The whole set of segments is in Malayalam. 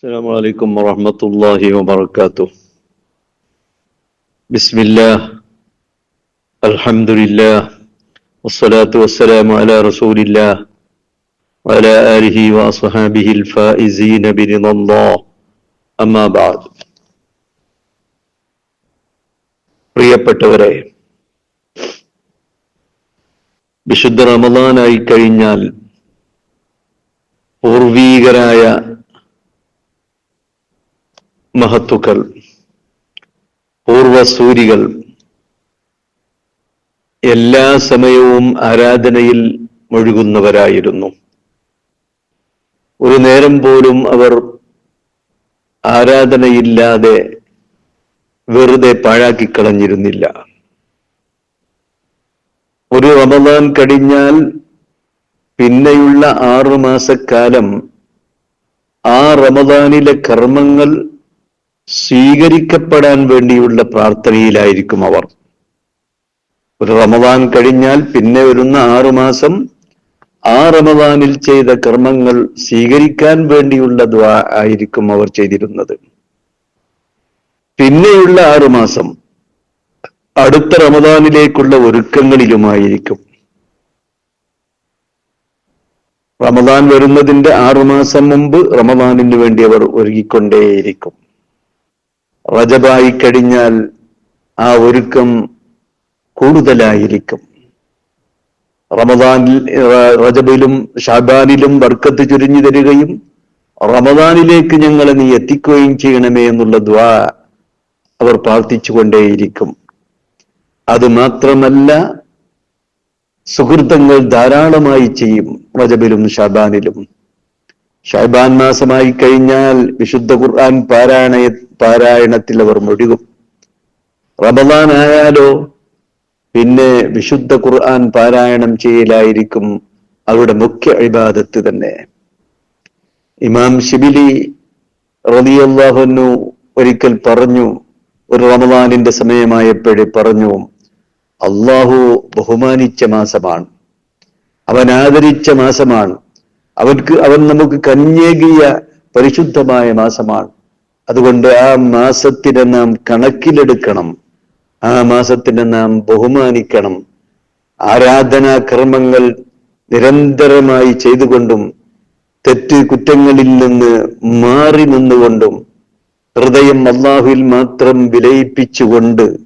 السلام عليكم ورحمة الله وبركاته بسم الله الحمد لله والصلاة والسلام على رسول الله وعلى آله وأصحابه الفائزين برضا الله أما بعد പ്രിയപ്പെട്ടവരെ വിശുദ്ധ റമദാനായി കഴിഞ്ഞാൽ പൂർവീകരായ മഹത്തുക്കൾ പൂർവസൂരികൾ എല്ലാ സമയവും ആരാധനയിൽ മുഴുകുന്നവരായിരുന്നു. ഒരു നേരം പോലും അവർ ആരാധനയില്ലാതെ വെറുതെ പാഴാക്കിക്കളഞ്ഞിരുന്നില്ല. ഒരു റമദാൻ കഴിഞ്ഞാൽ പിന്നെയുള്ള ആറു മാസക്കാലം ആ റമദാനിലെ കർമ്മങ്ങൾ സ്വീകരിക്കപ്പെടാൻ വേണ്ടിയുള്ള പ്രാർത്ഥനയിലായിരിക്കും അവർ. ഒരു റമദാൻ കഴിഞ്ഞാൽ പിന്നെ വരുന്ന ആറുമാസം ആ റമദാനിൽ ചെയ്ത കർമ്മങ്ങൾ സ്വീകരിക്കാൻ വേണ്ടിയുള്ള ദ്വാ ആയിരിക്കും അവർ ചെയ്തിരുന്നത്. പിന്നെയുള്ള ആറുമാസം അടുത്ത റമദാനിലേക്കുള്ള ഒരുക്കങ്ങളിലുമായിരിക്കും. റമദാൻ വരുന്നതിന്റെ ആറുമാസം മുമ്പ് റമദാനിന് വേണ്ടി അവർ ഒരുങ്ങിക്കൊണ്ടേയിരിക്കും. റജബായി കഴിഞ്ഞാൽ ആ ഒരുക്കം കൂടുതലായിരിക്കും. റമദാനിൽ റജബിലും ഷാബാനിലും ബർക്കത്ത് ചുരിഞ്ഞു തരികയും റമദാനിലേക്ക് ഞങ്ങളെ നീ എത്തിക്കുകയും ചെയ്യണമേ എന്നുള്ള ദ്വാ അവർ പ്രാർത്ഥിച്ചുകൊണ്ടേയിരിക്കും. അത് മാത്രമല്ല സുഹൃത്തങ്ങൾ ധാരാളമായി ചെയ്യും റജബിലും ഷാബാനിലും. ഷാബാൻ മാസമായി കഴിഞ്ഞാൽ വിശുദ്ധ ഖുർആൻ പാരായണ പാരായണത്തിൽ അവർ മുഴുകും. റമദാൻ ആയാലോ പിന്നെ വിശുദ്ധ ഖുർആൻ പാരായണം ചെയ്യലായിരിക്കും അവരുടെ മുഖ്യ ഇബാദത്ത് തന്നെ. ഇമാം ഷിബിലി റളിയല്ലാഹുന്നു ഒരിക്കൽ പറഞ്ഞു ഒരു റമദാനിന്റെ സമയമായപ്പോഴേ പറഞ്ഞു അള്ളാഹു ബഹുമാനിച്ച മാസമാണ്. അവൻ ആദരിച്ച മാസമാണ്. അവർക്ക് അവൻ നമുക്ക് കന്യേകിയ പരിശുദ്ധമായ മാസമാണ്. അതുകൊണ്ട് ആ മാസത്തിനെ നാം കണക്കിലെടുക്കണം. ആ മാസത്തിനെ നാം ബഹുമാനിക്കണം. ആരാധനാ കർമ്മങ്ങൾ നിരന്തരമായി ചെയ്തുകൊണ്ടും തെറ്റ് കുറ്റങ്ങളിൽ നിന്ന് മാറി നിന്നുകൊണ്ടും ഹൃദയം അള്ളാഹുവിൽ മാത്രം വിലയിപ്പിച്ചുകൊണ്ട്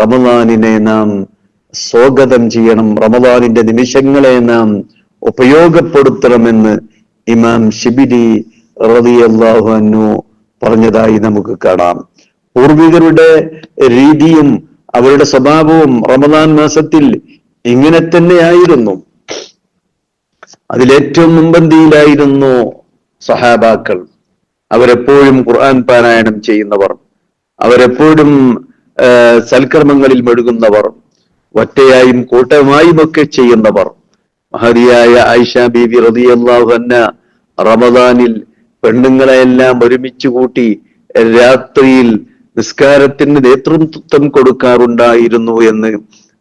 റമദാനിനെ നാം സ്വാഗതം ചെയ്യണം. റമദാനിന്റെ നിമിഷങ്ങളെ നാം ഉപയോഗപ്പെടുത്തണമെന്ന് ഇമാം ഷിബിലി റതിയല്ലാഹു അന്നു പറഞ്ഞതായി നമുക്ക് കാണാം. പൂർവികരുടെ രീതിയും അവരുടെ സ്വഭാവവും റമദാൻ മാസത്തിൽ ഇങ്ങനെ തന്നെയായിരുന്നു. അതിലേറ്റവും മുൻപന്തിയിലായിരുന്നു സഹാബാക്കൾ. അവരെപ്പോഴും ഖുർആൻ പാരായണം ചെയ്യുന്നവർ. അവരെപ്പോഴും സൽക്കർമ്മങ്ങളിൽ മെഴുകുന്നവർ. ഒറ്റയായും കൂട്ടമായും ഒക്കെ ചെയ്യുന്നവർ. മഹതിയായ ആയിഷ ബീവി റളിയല്ലാഹു അന്ന റമദാനിൽ പെണ്ണുങ്ങളെയെല്ലാം ഒരുമിച്ച് കൂട്ടി രാത്രിയിൽ നിസ്കാരത്തിന് നേതൃത്വം കൊടുക്കാറുണ്ടായിരുന്നു എന്ന്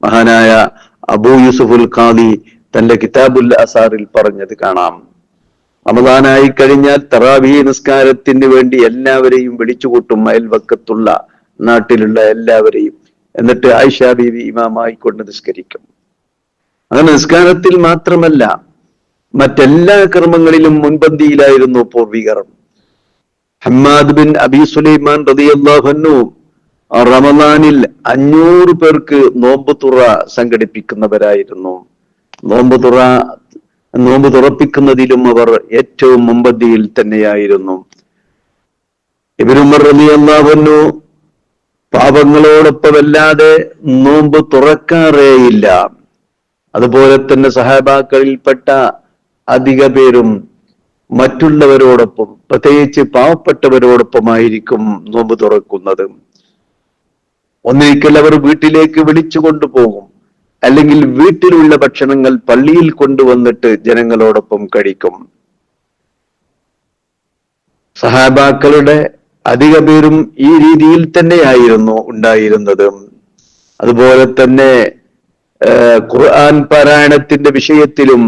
മഹാനായ അബൂ യൂസുഫുൽ ഖാദി തന്റെ കിതാബുൽ അസാറിൽ പറഞ്ഞത് കാണാം. റമദാനായി കഴിഞ്ഞാൽ തറാബി നിസ്കാരത്തിന് വേണ്ടി എല്ലാവരെയും വിളിച്ചുകൂട്ടും അയൽവക്കത്തുള്ള നാട്ടിലുള്ള എല്ലാവരെയും. എന്നിട്ട് ആയിഷ ബീവി ഇമാമായിക്കൊണ്ട് നിസ്കരിക്കും. അങ്ങനെ നിസ്കാരത്തിൽ മാത്രമല്ല മറ്റെല്ലാ കർമ്മങ്ങളിലും മുൻപന്തിയിലായിരുന്നു പൂർവികർ. ഹമ്മാദ് ബിൻ അബി സുലൈമാൻ റതിയല്ലാഹന്നു റമദാനിൽ അഞ്ഞൂറ് പേർക്ക് നോമ്പ് തുറ സംഘടിപ്പിക്കുന്നവരായിരുന്നു. നോമ്പ് തുറ നോമ്പ് തുറപ്പിക്കുന്നതിലും അവർ ഏറ്റവും മുമ്പന്തിയിൽ തന്നെയായിരുന്നു. ഇവരുമർ റലിയല്ലാവന്നു പാപങ്ങളോടൊപ്പമല്ലാതെ നോമ്പ് തുറക്കാറേയില്ല. അതുപോലെ തന്നെ സഹാബാക്കളിൽപ്പെട്ട അധിക പേരും മറ്റുള്ളവരോടൊപ്പം പ്രത്യേകിച്ച് പാവപ്പെട്ടവരോടൊപ്പമായിരിക്കും നോമ്പ് തുറക്കുന്നത്. ഒന്നിരിക്കൽ അവർ വീട്ടിലേക്ക് വിളിച്ചു കൊണ്ടുപോകും. അല്ലെങ്കിൽ വീട്ടിലുള്ള ഭക്ഷണങ്ങൾ പള്ളിയിൽ കൊണ്ടുവന്നിട്ട് ജനങ്ങളോടൊപ്പം കഴിക്കും. സഹാബാക്കളുടെ അധിക പേരും ഈ രീതിയിൽ തന്നെയായിരുന്നു ഉണ്ടായിരുന്നത്. അതുപോലെ തന്നെ ഖുർആൻ പാരായണത്തിന്റെ വിഷയത്തിലും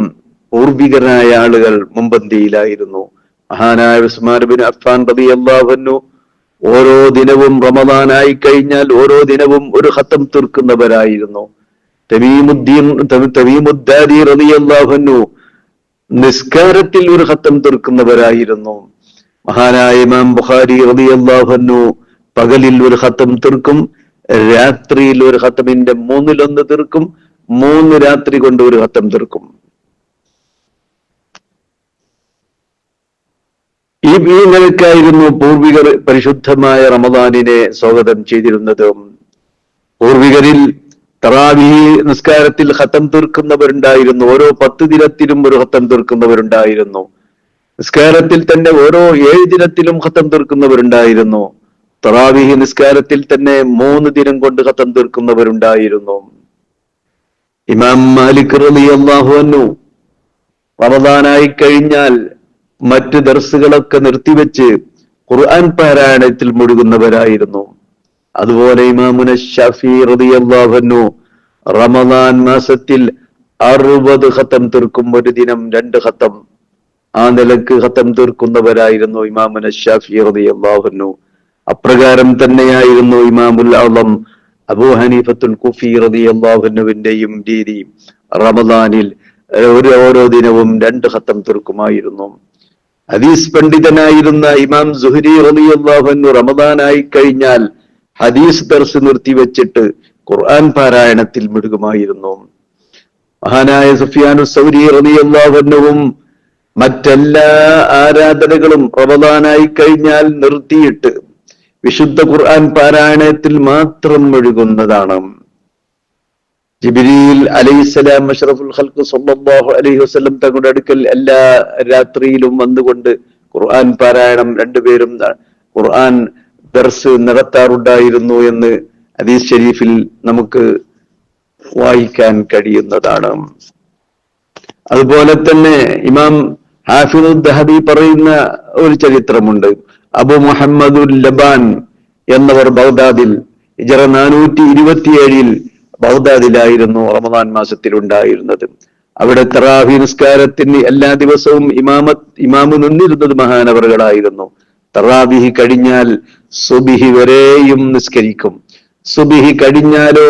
പൂർവികരായ ആളുകൾ മുമ്പന്തിയിലായിരുന്നു മഹാനായ ഉസ്മാൻ ബിൻ അഫ്ഫാൻ റളിയല്ലാഹു ഓരോ ദിനവും റമദാനായി കഴിഞ്ഞാൽ ഓരോ ദിനവും ഒരു ഖത്തം തീർക്കുന്നവരായിരുന്നു. തമീമുദ്ദീൻ തമീമുദ്ദാരി റളിയല്ലാഹു നിസ്കാരത്തിൽ ഒരു ഖത്തം തീർക്കുന്നവരായിരുന്നു. മഹാനായ ഇമാം ബുഖാരി റളിയല്ലാഹു പകലിൽ ഒരു ഖത്തം തീർക്കും രാത്രിയിൽ ഒരു ഖത്തമിന്റെ മൂന്നിലൊന്ന് തീർക്കും മൂന്ന് രാത്രി കൊണ്ട് ഒരു ഹത്തം തീർക്കും. ഈ നിലക്കായിരുന്നു പൂർവികർ പരിശുദ്ധമായ റമദാനിനെ സ്വാഗതം ചെയ്തിരുന്നതും. പൂർവികരിൽ തറാവിഹി നിസ്കാരത്തിൽ ഹത്തം തീർക്കുന്നവരുണ്ടായിരുന്നു. ഓരോ പത്ത് ദിനത്തിലും ഒരു ഹത്തം തീർക്കുന്നവരുണ്ടായിരുന്നു. നിസ്കാരത്തിൽ തന്നെ ഓരോ ഏഴ് ദിനത്തിലും ഹത്തം തീർക്കുന്നവരുണ്ടായിരുന്നു. തറാവിഹി നിസ്കാരത്തിൽ തന്നെ മൂന്ന് ദിനം കൊണ്ട് ഹത്തം തീർക്കുന്നവരുണ്ടായിരുന്നു. ഇമാം മാലിക് റലി അള്ളാഹു റമദാനായി കഴിഞ്ഞാൽ മറ്റ് ദർസുകളൊക്കെ നിർത്തിവെച്ച് ഖുർആൻ പാരായണത്തിൽ മുഴുകുന്നവരായിരുന്നു. അതുപോലെ ഇമാമുന ഷഫി റളിയല്ലാഹു റമദാൻ മാസത്തിൽ അറുപത് ഖത്തം തീർക്കും ഒരു ദിനം രണ്ട് ഖത്തം. ആ നിലയ്ക്ക് ഖത്തം തീർക്കുന്നവരായിരുന്നു ഇമാമുന ഷാഫി റളിയല്ലാഹു അപ്രകാരം തന്നെയായിരുന്നു ഇമാമുൽ ആളം അബൂ ഹനീഫത്തുൽ കുഫി റതി അള്ളാഹുനുവിന്റെയും രീതി റമദാനിൽ ഒരു ഓരോ ദിനവും രണ്ട് ഹത്തം തീർക്കുമായിരുന്നു ഹദീസ് പണ്ഡിതനായിരുന്ന ഇമാം സുഹരി അള്ളാഹുനു റമദാനായി കഴിഞ്ഞാൽ ഹദീസ് ദർശ് നിർത്തിവെച്ചിട്ട് ഖുർആൻ പാരായണത്തിൽ മുഴുകുമായിരുന്നു. മഹാനായ സുഫിയാനു സൗരി റളിയല്ലാഹുവും മറ്റെല്ലാ ആരാധനകളും റമദാനായി കഴിഞ്ഞാൽ നിർത്തിയിട്ട് വിശുദ്ധ ഖുർആൻ പാരായണത്തിൽ മാത്രം ഒഴുകുന്നതാണ്. ജിബിരിയിൽ അലൈഹിസ്സലാം അഷ്റഫുൽ ഖൽക്ക് സല്ലല്ലാഹു അലൈഹി വസല്ലം തങ്ങളുടെ അടുക്കൽ എല്ലാ രാത്രിയിലും വന്നുകൊണ്ട് ഖുർആൻ പാരായണം രണ്ടുപേരും ഖുർആൻ ദർസ് നടത്താറുണ്ടായിരുന്നു എന്ന് അദീസ് ഷെരീഫിൽ നമുക്ക് വായിക്കാൻ കഴിയുന്നതാണ്. അതുപോലെ തന്നെ ഇമാം ഹാഫിദ് ദഹബി പറയുന്ന ഒരു ചരിത്രമുണ്ട്. അബു മുഹമ്മദുൽ ലബാൻ എന്നവർ ബഗ്ദാദിൽ ഇജറ നാനൂറ്റി ഇരുപത്തിയേഴിൽ ബഗ്ദാദിലായിരുന്നു റമദാൻ മാസത്തിൽ ഉണ്ടായിരുന്നത് അവിടെ തറാഹി നിസ്കാരത്തിന് എല്ലാ ദിവസവും ഇമാമ ഇമാമ് നിന്നിരുന്നത് മഹാനവറുകളായിരുന്നു. തറാബിഹി കഴിഞ്ഞാൽ സുബിഹി വരെയും നിസ്കരിക്കും. സുബിഹി കഴിഞ്ഞാലോ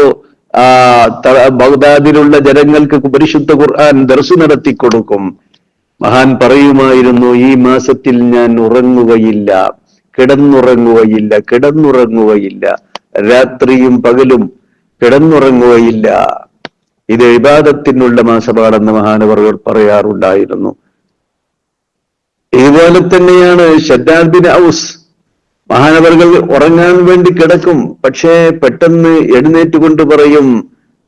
ആ ബഗ്ദാദിലുള്ള ജനങ്ങൾക്ക് പരിശുദ്ധ ഖുർആൻ ദർശു നടത്തി കൊടുക്കും മഹാൻ പറയുമായിരുന്നു ഈ മാസത്തിൽ ഞാൻ ഉറങ്ങുകയില്ല കിടന്നുറങ്ങുകയില്ല കിടന്നുറങ്ങുകയില്ല രാത്രിയും പകലും കിടന്നുറങ്ങുകയില്ല. ഇത് വിവാദത്തിനുള്ള മാസമാണെന്ന് മഹാനവറുകൾ പറയാറുണ്ടായിരുന്നു. ഇതുപോലെ തന്നെയാണ് ഷദ്ദാദ് ബിൻ ഔസ്. മഹാനവറുകൾ ഉറങ്ങാൻ വേണ്ടി കിടക്കും പക്ഷേ പെട്ടെന്ന് എഴുന്നേറ്റുകൊണ്ട് പറയും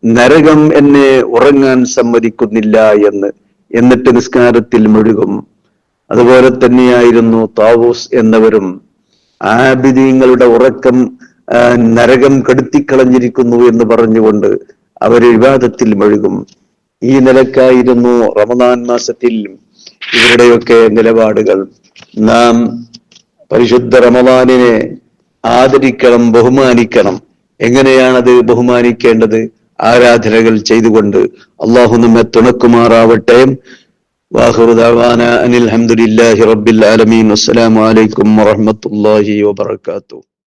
നരകം എന്നെ ഉറങ്ങാൻ സമ്മതിക്കുന്നില്ല എന്ന്. എന്നിട്ട് നിസ്കാരത്തിൽ മുഴുകും. അതുപോലെ തന്നെയായിരുന്നു താവൂസ് എന്നവരും ആബിദീങ്ങളുടെ ഉറക്കം നരകം കെടുത്തിക്കളഞ്ഞിരിക്കുന്നു എന്ന് പറഞ്ഞുകൊണ്ട് അവർ വിവാദത്തിൽ മുഴുകും. ഈ നിലക്കായിരുന്നു റമദാൻ മാസത്തിൽ ഇവരുടെയൊക്കെ നിലപാടുകൾ. നാം പരിശുദ്ധ റമദാനിനെ ആദരിക്കണം ബഹുമാനിക്കണം. എങ്ങനെയാണത് ബഹുമാനിക്കേണ്ടത്? ആരാധനകൾ ചെയ്തുകൊണ്ട് അള്ളാഹു നമ്മെ തുണക്കുമാറാവട്ടെ. വാഹുദാന അനിൽ അഹമ്മദില്ലാഹി റബ്ബിൽ ആലമീൻ. അസ്സലാമു അലൈക്കും വറഹ്മത്തുള്ളാഹി വബറകാതുഹു.